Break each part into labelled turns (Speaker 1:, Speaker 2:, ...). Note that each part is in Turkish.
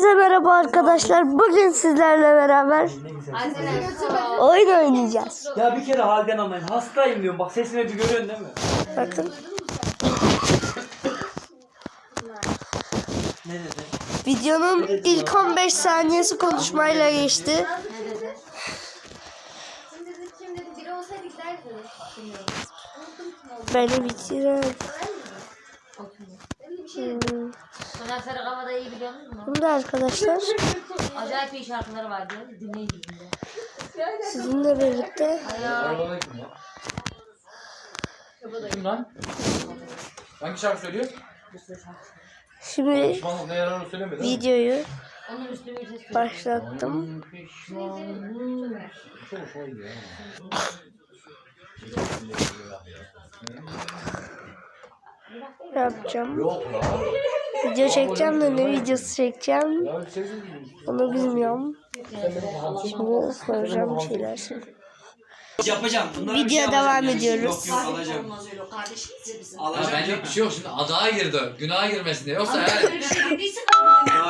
Speaker 1: Size merhaba arkadaşlar. Bugün sizlerle beraber oyun oynayacağız.
Speaker 2: Ya bir kere halden anlayın. Hastayım diyorum. Bak sesime bir görüyorsun değil mi?
Speaker 1: Bakın
Speaker 2: Ne dedi?
Speaker 1: videonun ilk 15 saniyesi konuşmayla geçti.
Speaker 3: Şimdi dedi, kim dedi biri olsaydı.
Speaker 1: Beni bitiren.
Speaker 3: Şey
Speaker 1: Hmm.
Speaker 4: Soner Sarıkava'da iyi biliyor musun?
Speaker 1: Şimdi arkadaşlar
Speaker 4: Acayip iyi şarkıları var diyor. Dinleyin dinleyin.
Speaker 1: sizinle birlikte
Speaker 5: Kim lan? Hangi şarkı söylüyor?
Speaker 1: şimdi
Speaker 5: Pişmanlık ne yarar onu söylemedi.
Speaker 1: videoyu
Speaker 4: Onun üstü bir ses
Speaker 1: başlattım.
Speaker 5: Pişmanlık. Çok hoşuma gidiyor.
Speaker 1: Ne yapacağım?
Speaker 5: Yok ya.
Speaker 1: Video çekeceğim de ne videosu çekeceğim onu bilmiyorum. Şimdi soracağım bir şeyler.
Speaker 2: Yapacağım. Bunlara bir
Speaker 1: Video
Speaker 2: şey
Speaker 1: devam
Speaker 2: yani.
Speaker 1: ediyoruz.
Speaker 2: Yok yok alacağım. Alacağım.
Speaker 5: benlik bir şey yok şimdi adağa girdi. Günaha girmesin diye. Yoksa her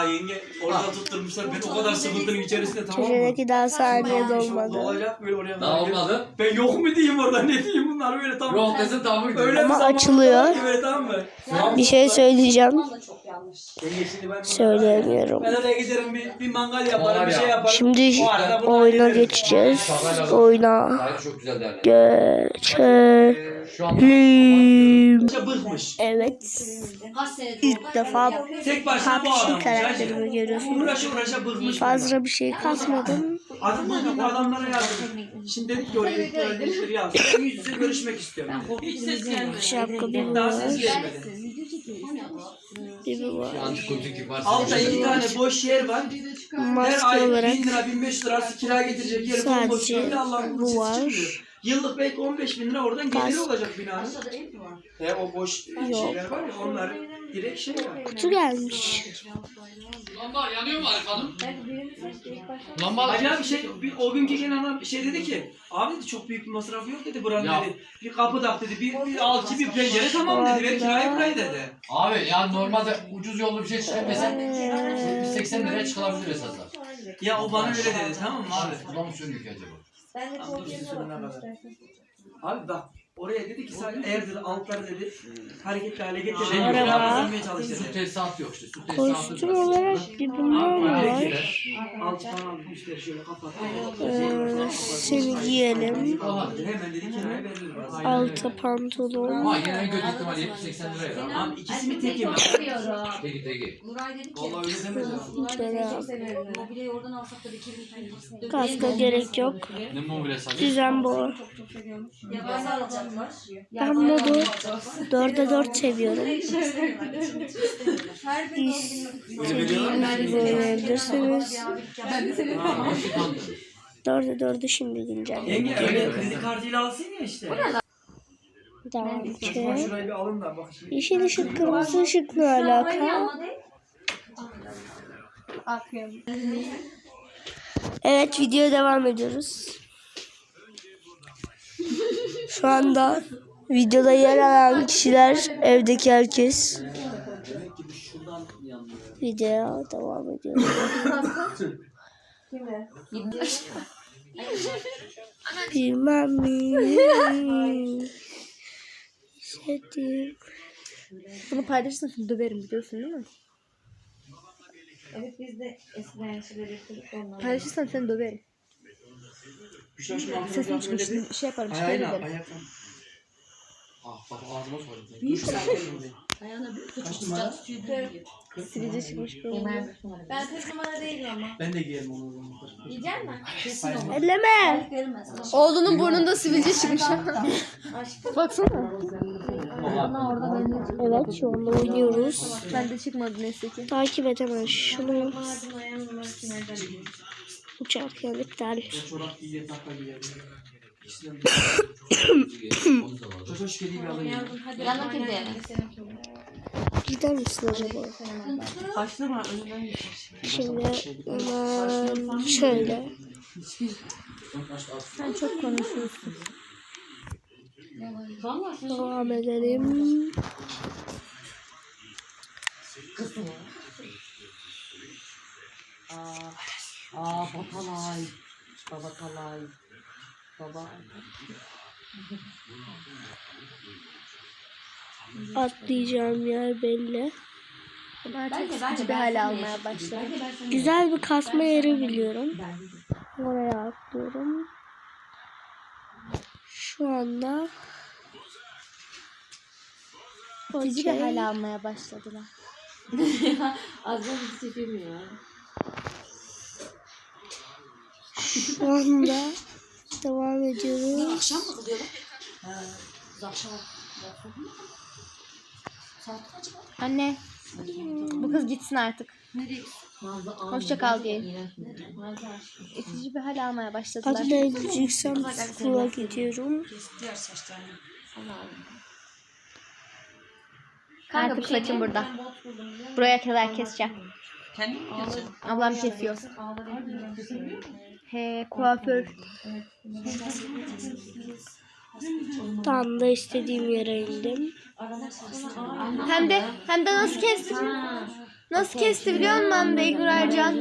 Speaker 2: Ya yenge orada tutturmuşlar. Ben o kadar sıkıntının içerisinde tamam mı?
Speaker 1: Köşedeki daha saniye
Speaker 2: Ne
Speaker 1: dolmadı.
Speaker 2: olacak böyle oraya?
Speaker 5: Daha olmadı.
Speaker 2: Ben yok mu diyeyim orada ne diyeyim bunlar böyle tam.
Speaker 5: Yok desin tamam mı?
Speaker 2: Öyle
Speaker 1: Ama
Speaker 2: bir zamanlar
Speaker 1: açılıyor.
Speaker 2: ki Böyle tamam mı?
Speaker 1: Bir şey söyleyeceğim.
Speaker 2: Yenge şimdi ben
Speaker 1: Söyleyemiyorum.
Speaker 2: Ben oraya giderim bir, bir mangal yaparım bir şey yaparım.
Speaker 1: Şimdi
Speaker 2: O arada bunlar
Speaker 1: oyuna geçeceğiz. Oyuna
Speaker 5: Gayet çok güzel derler.
Speaker 1: geçelim.
Speaker 5: Şu an
Speaker 2: İşte bıkmış.
Speaker 1: Evet. İlk defa
Speaker 2: Tek başına bu
Speaker 1: PUBG
Speaker 2: adam.
Speaker 1: karakterimi görüyorsunuz.
Speaker 2: Uğraşa uğraşa bıkmış.
Speaker 1: Fazla bir şey kasmadım.
Speaker 2: Adım bugün bu adamlara yazdım. Şimdi dedik ki oraya dedikleri yazdım. Yüz yüze görüşmek istiyorum. Hiç ses gelmedi.
Speaker 1: Şapka bir
Speaker 2: Daha ses
Speaker 1: var.
Speaker 2: gelmedi.
Speaker 1: Bir var.
Speaker 2: Altta iki tane boş yer var. Her
Speaker 1: Maske
Speaker 2: ay
Speaker 1: olarak
Speaker 2: 1000 lira 1500 lira kira getirecek yer
Speaker 1: Sadece bu var.
Speaker 2: Yıllık belki 15 bin lira oradan geliri
Speaker 1: Kask.
Speaker 2: olacak binanın. He o boş şeyler var ya onlar direkt şey var.
Speaker 1: kutu gelmiş.
Speaker 5: Lamba yanıyor mu Arif Hanım? Lamba
Speaker 2: Acaba bir şey bir, o günkü gelen adam şey dedi ki abi dedi çok büyük bir masrafı yok dedi buranın
Speaker 5: Ya.
Speaker 2: dedi. Bir kapı tak dedi bir, bir alçı bir pencere tamam dedi ver kirayı burayı dedi.
Speaker 5: Abi yani normalde ucuz yollu bir şey çıkartmasan 80 liraya çıkılabilir esaslar.
Speaker 2: Ya o bana öyle dedi tamam mı abi?
Speaker 5: Buna mı söylüyor ki acaba?
Speaker 2: Tamam, dur, siz söylene kadar. Abi bak oraya dedi ki sadece eğer dedi altları dedi hareketli hale getirir.
Speaker 5: Şey,
Speaker 2: Araba.
Speaker 1: araba.
Speaker 2: Kazanmaya çalış
Speaker 5: Su
Speaker 2: dedi.
Speaker 5: tesisatı yok işte. Su tesisatı.
Speaker 1: Kostüm olarak bunlar var.
Speaker 2: Alçı falan müşteri şöyle kapat.
Speaker 1: Ee, seni giyelim.
Speaker 2: Hemen dedi kiraya verilir.
Speaker 1: Alta pantolon.
Speaker 5: Ama yine en kötü ihtimalle 70-80 liraya. ya.
Speaker 2: Abi ikisi mi tek mi?
Speaker 5: Teki teki.
Speaker 4: Nuray dedi ki.
Speaker 2: Vallahi öyle demedi. abi.
Speaker 4: Mobilyayı oradan alsak da bir bin
Speaker 1: kaska gerek yok.
Speaker 5: Ne mobilya sadece?
Speaker 1: Düzen bu.
Speaker 4: Yabancı alacaklar.
Speaker 1: Ben modu 4'e 4 seviyorum. İstediğiniz oynayabilirsiniz.
Speaker 5: Ama şu kan-
Speaker 1: 4'e 4'ü şimdi güncel.
Speaker 2: Yenge öyle kredi kartıyla alsın ya işte.
Speaker 1: Devam
Speaker 2: Bak
Speaker 1: ki.
Speaker 2: şurayı bir alın da bak şimdi.
Speaker 1: Yeşil ışık kırmızı ışık ne alaka? Evet videoya devam ediyoruz. Şu anda videoda yer alan kişiler evdeki herkes. Videoya devam ediyoruz. Bilmem mi? Hissettim.
Speaker 6: Bunu paylaşırsın şimdi döverim biliyorsun değil mi?
Speaker 3: Evet biz de eskiden şeyleri yapıyorduk.
Speaker 6: Paylaşırsan seni döverim. Sesim çıkmış şey yaparım
Speaker 2: Ayağına ayakla.
Speaker 5: Ah bak ağzıma sordum.
Speaker 2: Kaç numara?
Speaker 6: Sivilce çıkmış.
Speaker 3: Ben kız numara değilim ama.
Speaker 2: Ben de giyerim onu.
Speaker 3: Yiyecek misin?
Speaker 1: Elleme.
Speaker 6: Oğlunun burnunda sivilce çıkmış. Baksana.
Speaker 1: Evet şu anda oynuyoruz.
Speaker 6: Bende çıkmadı neyse ki.
Speaker 1: Takip et hemen şunu.
Speaker 2: Şu kediyi bir
Speaker 3: olur.
Speaker 1: Gider misin acaba? Şimdi hemen şöyle.
Speaker 6: Sen çok konuşuyorsun.
Speaker 1: Devam edelim.
Speaker 4: Aa, aa bakalay. Baba kalay. Baba.
Speaker 1: Atlayacağım yer belli.
Speaker 6: Sıkıcı
Speaker 4: bence
Speaker 6: bir
Speaker 4: seninle
Speaker 6: almaya
Speaker 4: seninle
Speaker 1: Güzel bir kasma yeri biliyorum. Oraya atlıyorum. Şu anda
Speaker 6: Sıkıcı bir hale almaya başladılar.
Speaker 4: Azra bizi çekemiyor.
Speaker 1: Şu anda devam ediyoruz.
Speaker 4: Akşam mı kılıyorlar? Ha, biz akşam. Saat kaç var?
Speaker 6: Anne. Bu kız gitsin artık.
Speaker 4: Nazlı
Speaker 6: Hoşça kal
Speaker 4: aşkım.
Speaker 6: Sıkıcı bir hale almaya başladılar.
Speaker 1: Atlayacaksam kula gidiyorum.
Speaker 4: Diğer saçlarını.
Speaker 6: Artık saçım burada. Buraya kadar keseceğim.
Speaker 2: Kendin mi keseceksin?
Speaker 6: Ablam kesiyor. He kuaför.
Speaker 1: Tam da istediğim yere indim.
Speaker 6: Hem de hem de nasıl kesti? Nasıl kesti biliyor musun Hamdi İlgür Ercan?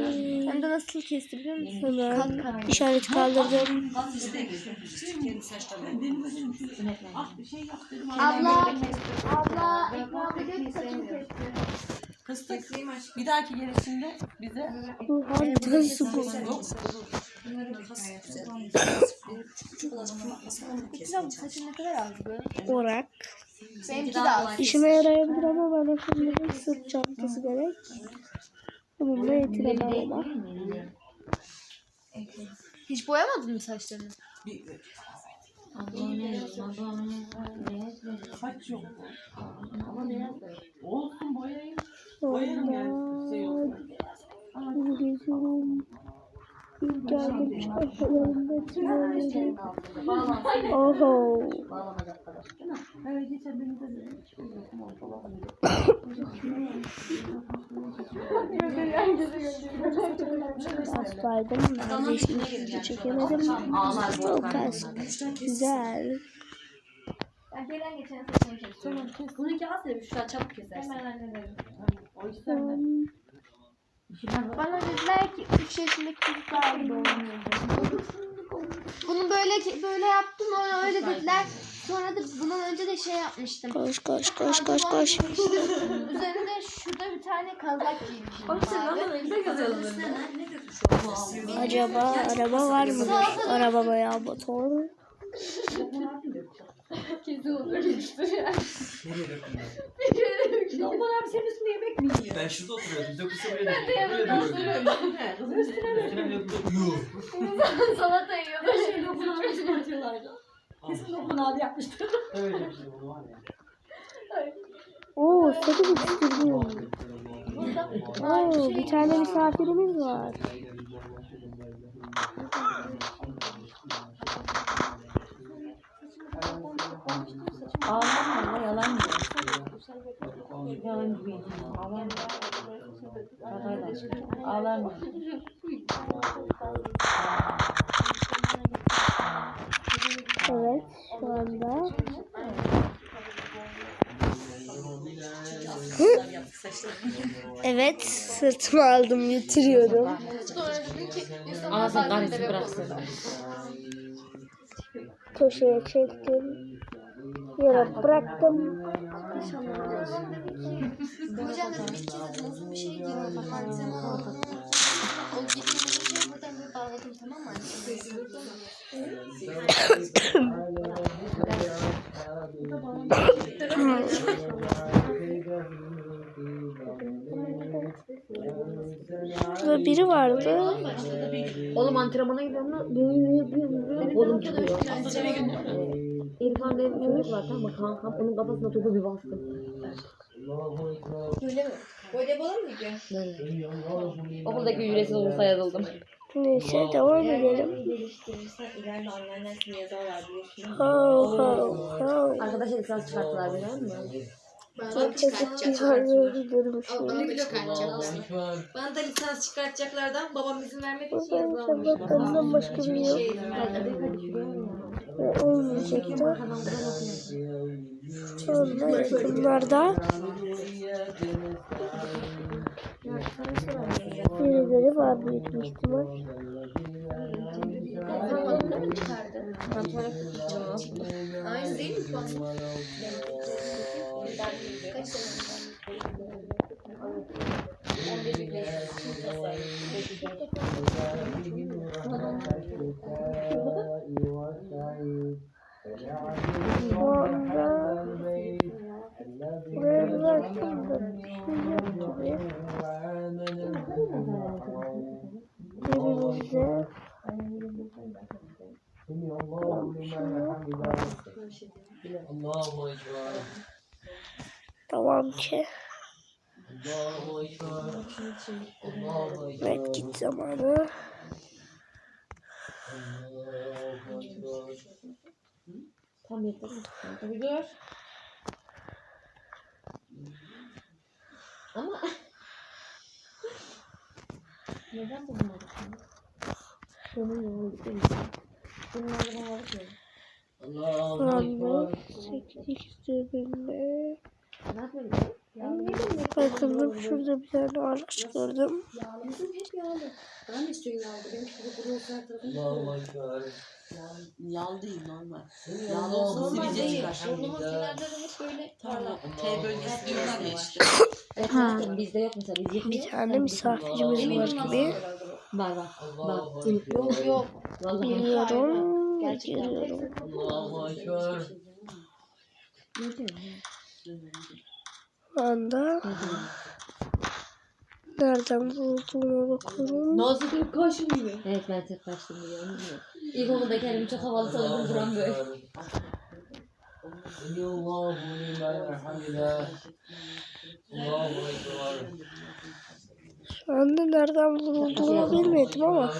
Speaker 6: Hem de nasıl kesti biliyor musun?
Speaker 1: Hemen işaret kaldırdım.
Speaker 6: Abla, abla, ikna ediyor ki saçımı kesti.
Speaker 2: Kıstık. Bir dahaki gelişinde bize
Speaker 1: Bu harbiden su Orak.
Speaker 6: Benimki de az.
Speaker 1: İşime yarayabilir ama bana şimdi sırt çantası gerek. Bununla yetiremem ama.
Speaker 6: Hiç boyamadın mı saçlarını?
Speaker 2: kaç yok.
Speaker 1: Sonra geziyorum. Bir geldim çarşılarında tünelleri. Oho. Neredeyse ikinci çekemedim. O kask. Güzel.
Speaker 6: Ben gelen geçen kesiyorum.
Speaker 4: Bununki az ya şu an çabuk kesersin.
Speaker 6: Hemen hallederim.
Speaker 1: Hmm,
Speaker 6: Bana dediler ki 3 yaşındaki çocuklar gibi oynuyor. Bunu böyle böyle yaptım ona öyle dediler. Sonra da bundan önce de şey yapmıştım.
Speaker 1: Koş koş koş koş koş.
Speaker 6: Üzerinde şurada bir tane kazak giymişim. abi.
Speaker 1: Acaba araba var mı? Araba veya motor.
Speaker 2: Ben şurada oturuyordum. Dokusu buraya da. Buraya da. Yuh.
Speaker 6: Salata yiyor.
Speaker 2: Öyle bir şey oldu var ya.
Speaker 1: Oo sakız istiyorum. Oo bir tane misafirimiz var.
Speaker 4: Ağlama yalan diyor. Yalan gibi. Ağlama. Babayla aşkım. Ağlama.
Speaker 1: Evet şu anda. Evet sırtıma aldım götürüyorum.
Speaker 4: Ağzın karısı bıraksın.
Speaker 1: Köşeye çektim. Yere bıraktım.
Speaker 6: Hocam dedim ilk kez dedim uzun bir şey giyiyorum. Bak malzeme aldım. O gittiğimde şey buradan böyle bağladım tamam mı?
Speaker 1: Burada biri vardı.
Speaker 4: Oğlum antrenmana gidiyorum da böyle yapıyorum. Kolum çıkıyor. İrfan çocuk var tamam mı kankam? Onun kafasına topu bir bastım.
Speaker 6: Öyle mi? Voleybola mı gidiyor?
Speaker 4: Okuldaki ücretsiz olursa yazıldım.
Speaker 1: Neyse devam edelim.
Speaker 3: Geliştirirsen ileride anneannen seni yazarlar biliyorsun.
Speaker 1: Ho ho ho.
Speaker 4: Arkadaşlar lisans çıkarttılar biliyor musun?
Speaker 1: Çok teşekkür ederim.
Speaker 3: Bana da lisans çıkartacaklardan babam izin vermediği için
Speaker 1: Ben sabahlarından başka biri yok. Ve olmayacaktı. Sonra yakınlarda birileri var. var büyük bir ihtimal.
Speaker 4: Pantolonunu mu çıkardı? Pantolonu çıkardı. Aynı değil mi pantolon? Kaç
Speaker 1: şey. Cebimizde
Speaker 2: Allahu Ekber.
Speaker 1: Tamam ki
Speaker 2: Ekber.
Speaker 1: medkit zamanı.
Speaker 4: Tam. Tabii dur. Ama neden bu numara? Senin yolunu değil. Bunları bakıyor.
Speaker 1: Şu
Speaker 2: Allahu
Speaker 1: anda
Speaker 2: Ekber.
Speaker 1: sektik cebimde.
Speaker 4: Ne yapıyorsun? Ya
Speaker 1: Bakın şurada bir tane araç gördüm.
Speaker 4: Yağlı.
Speaker 7: Değil normal.
Speaker 2: Yağlı
Speaker 7: olsa
Speaker 4: Normal değil.
Speaker 7: çıkar.
Speaker 4: Burnumun kenarları hep böyle parlak.
Speaker 7: T bölgesi diyorlar ya işte.
Speaker 4: Evet,
Speaker 1: Ha.
Speaker 4: zaten bizde yok mesela. Biz
Speaker 1: Bir tane misafirimiz var gibi.
Speaker 4: Var var. Bak. Yok yok. Vallahi.
Speaker 1: Geliyorum.
Speaker 2: Allahu Ekber.
Speaker 4: Ne diyorsun?
Speaker 1: Anda nereden bulduğuma bakıyorum.
Speaker 7: Nazlı Gülüp karşı mıydı?
Speaker 4: Evet ben tek kaçtım biliyorum. İlkokulda kendimi çok havalı sanırdım duran böyle.
Speaker 2: Allahu Ekber.
Speaker 1: Şu anda nereden bulduğumu bilmedim ama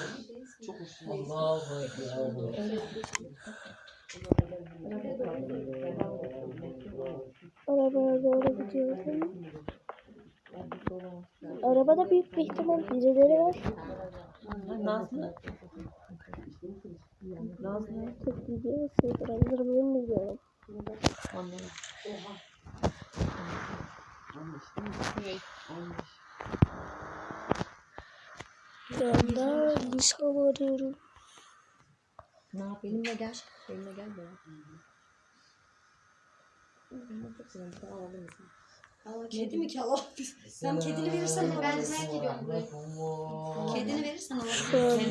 Speaker 2: Allahu Ekber.
Speaker 1: Gidiyorum. Arabada büyük bir ihtimal birileri var.
Speaker 7: Nazlı. Nazlı.
Speaker 1: Çok gidiyor. Sığdırabilir miyim bilmiyorum.
Speaker 4: Anladım.
Speaker 1: Şu anda insan arıyorum.
Speaker 4: Ne yap? Benimle gel. Benimle gel be.
Speaker 7: Kedi mi ki Allah? Sen kedini verirsen
Speaker 3: Ben terk ediyorum burayı.
Speaker 7: Kedini verirsen Allah.
Speaker 1: Şu anda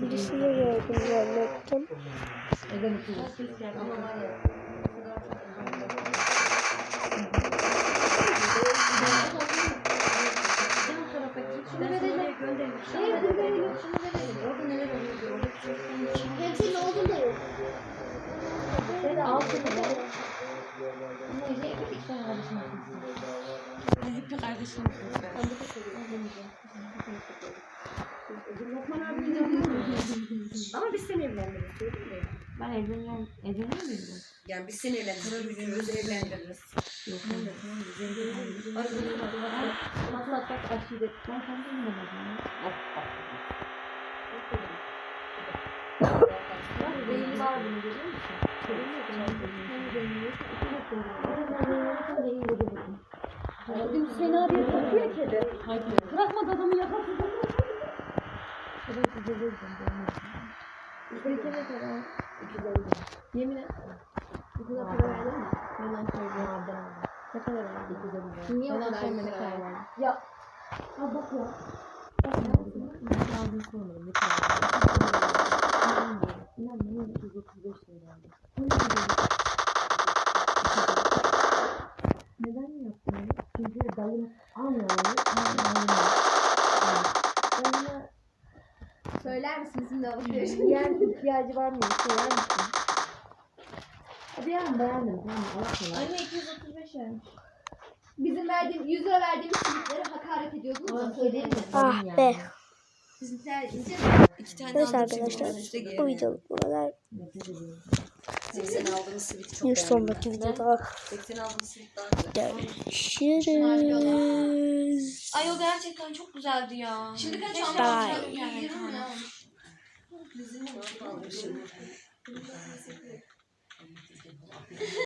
Speaker 1: birisini gördüm zannettim.
Speaker 3: Ama var ya.
Speaker 7: Ben sana oraya göndereyim.
Speaker 3: Evet,
Speaker 7: Bir kardeşim.
Speaker 3: Ama biz seni evlendiririz.
Speaker 4: Ben evleniyorum. Evleniyor muyum ben?
Speaker 7: Yani biz seni evlendiririz, evlendiririz.
Speaker 4: Yok. Nasıl atsak aşiret. Ben bilmiyorum. Bak beyin var bunu görüyor musun? Bugün Hüseyin abiye korkuyor kedi. Bırakmadı adamı yaparsın. Evet, size vereceğim. Bizde ne kadar? Yemin et. Bu kadar para verdin mi? Yalan söylüyorum. Ne kadar verdin? Niye o kadar ne kadar verdin? Ya. Ha bak ya. Bak ya. Ne aldığını sormadım. Ne kadar verdin? İnan bana 235 lira verdim. Neden yaptın onu? Onu. Dayıma
Speaker 3: Söyler misin bizim de alışveriş?
Speaker 4: yer ihtiyacı var mı? Şey yer misin? Hadi yarın beğendim. Tamam? Allah.
Speaker 3: Anne 235 vermiş. Bizim verdiğim 100 lira verdiğimiz simitlere hakaret ediyordunuz da
Speaker 4: şey mi?
Speaker 3: mi?
Speaker 1: Ah be.
Speaker 3: Bizimkiler ince
Speaker 7: İki tane
Speaker 1: Neyse
Speaker 7: aldım şimdi
Speaker 1: arkadaşlar bu
Speaker 7: giyelim.
Speaker 1: videoluk bu kadar.
Speaker 7: 80 aldığımız sivit çok
Speaker 1: Bir sonraki videoda
Speaker 7: 80 aldığımız sivit daha güzel.
Speaker 1: görüşürüz.
Speaker 3: Ay o gerçekten çok güzeldi ya. Şimdi kaç
Speaker 1: Bye.
Speaker 3: almışlar? 120 mi ne olmuş?
Speaker 7: Bizim aldım şimdi.